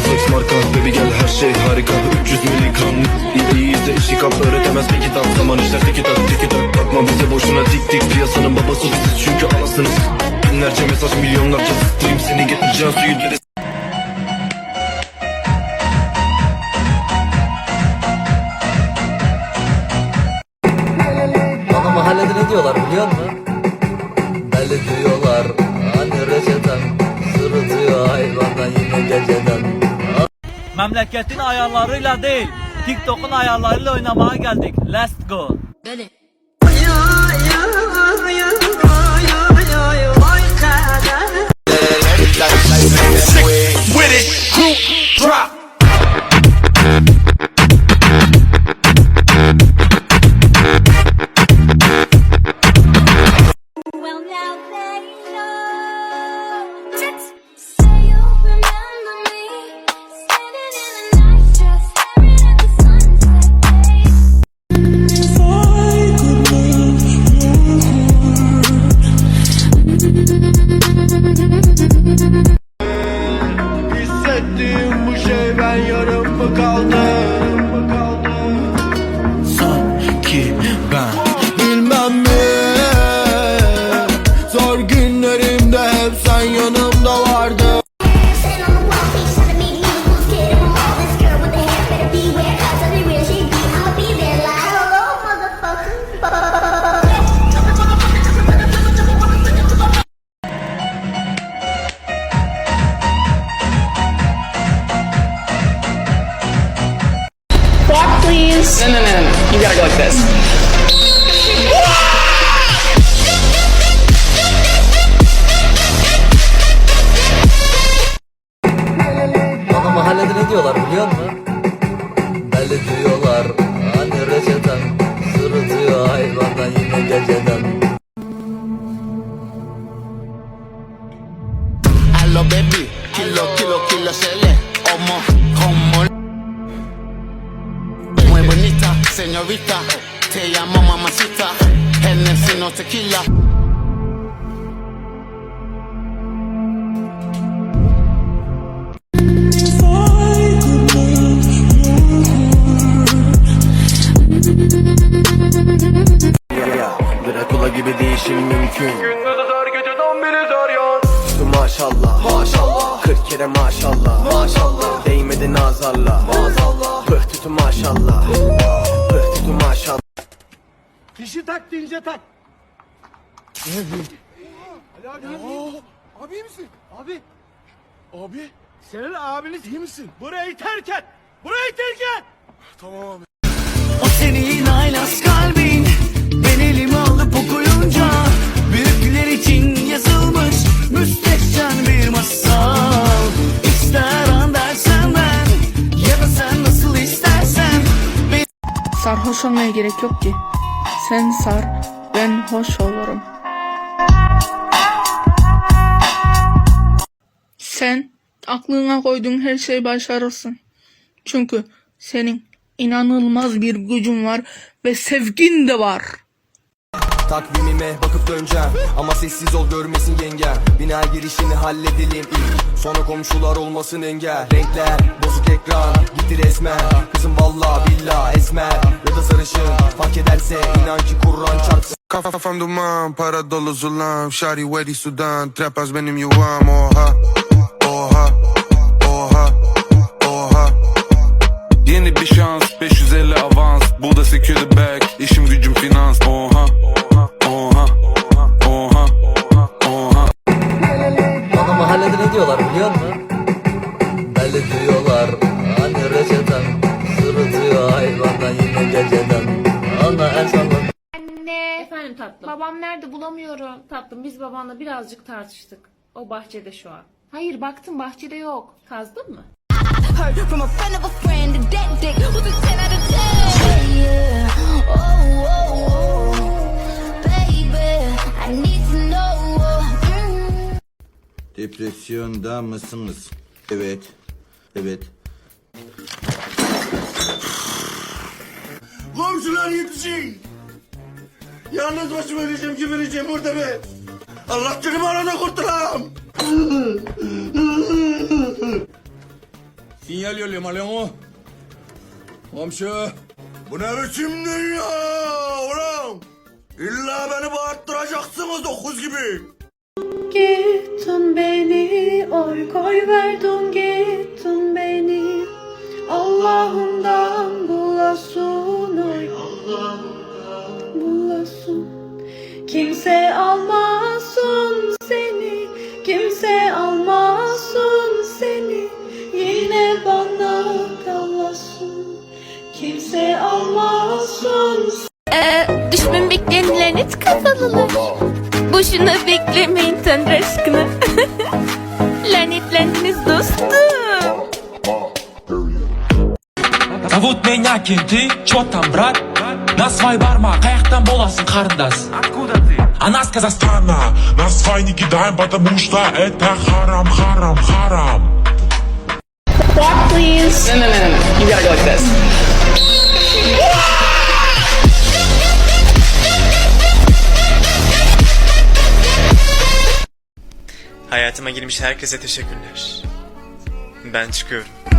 flex marka Baby gel her şey harika. 300 miligram İyi iyi izle işi kap öğretemez bir kitap Zaman işler tiki tak tiki tak. Bakma bize boşuna tik tik. Piyasanın babası biziz çünkü anasınız. Binlerce mesaj milyonlarca stream. Seni getireceğim suyu dere Bana mahallede ne diyorlar biliyor musun? Deli diyorlar Memleketin ayarlarıyla değil, TikTok'un ayarlarıyla oynamaya geldik. Let's go. Well, Hissettiğim bu şey ben yarım mı kaldım like this. Bana mahallede ne diyorlar biliyor musun? Deli diyorlar hani reçeten Sırıtıyor hayvandan yine geceden Hello baby, kilo, kilo, kilo se le Como, señorita. Te llamo mamacita. Hennessy no tequila. Ya Drakula gibi değişim mümkün. Gündüzü zor geceden biri zor ya Üstü maşallah Maşallah. 40 kere maşallah. Maşallah. Değmedi nazarla. Maazallah Pıh tütü maşallah Dişi tak deyince tak. Ali abi. abi iyi misin? Abi. Abi. Senin abiniz iyi misin? Burayı terk et. Burayı terk et. Tamam abi. O senin haylaz kalbin Ben elime alıp okuyunca Büyükler için yazılmış Müstehcen bir masal İster an dersen ben Ya da sen nasıl istersen Sarhoş olmaya gerek yok ki. Sen sar, ben hoş olurum. Sen aklına koyduğun her şeyi başarırsın. Çünkü senin inanılmaz bir gücün var ve sevgin de var. Takvimime bakıp döneceğim. Ama sessiz ol görmesin yengem Bina girişini halledelim ilk. Sonra komşular olmasın engel. Renkler bozuk ekran. Gitti resmen. Kızım valla billa esmer Ya da sarışın. Fark ederse inan ki Kur'an çarpsın. Kafam duman, para dolu zulam. Shari wedi sudan, trepas benim yuvam. Oha, oha, diyorlar biliyor musun? Deli diyorlar hani reçeten Sırıtıyor hayvandan yine geceden Ana en sonunda Anne. Efendim tatlım. Babam nerede bulamıyorum. Tatlım biz babanla birazcık tartıştık. O bahçede şu an. Hayır baktım bahçede yok. Kazdın mı? Heard from a friend of a friend that that dick was a 10 out of 10. Yeah. Depresyonda mısınız? Evet, evet Komşular yetişin. Yalnız başıma öleceğim kim öleceğim burada be. Allah canımı alana kurtulam. Sinyal yolluyorum alo? Komşu. Bu ne biçim dünya ulan? İlla beni bağırttıracaksınız dokuz gibi. Gittin koy verdin gittin beni. Allah'ından bulasın oy bulasın. Kimse almasın seni, kimse almasın seni. Yine bana kalasın, kimse almasın düşman bekleyen lanet kafalılar. Boşuna beklemeyin Tanrı aşkına. Lanetlendiniz dostum. Зовут меня Кенты, чё там, брат? На свай барма, каяктан боласың қарындас? Откуда ты? Она с Казахстана. На свай не кидаем, потому что это харам, харам, харам Hayatıma girmiş herkese teşekkürler. Ben çıkıyorum.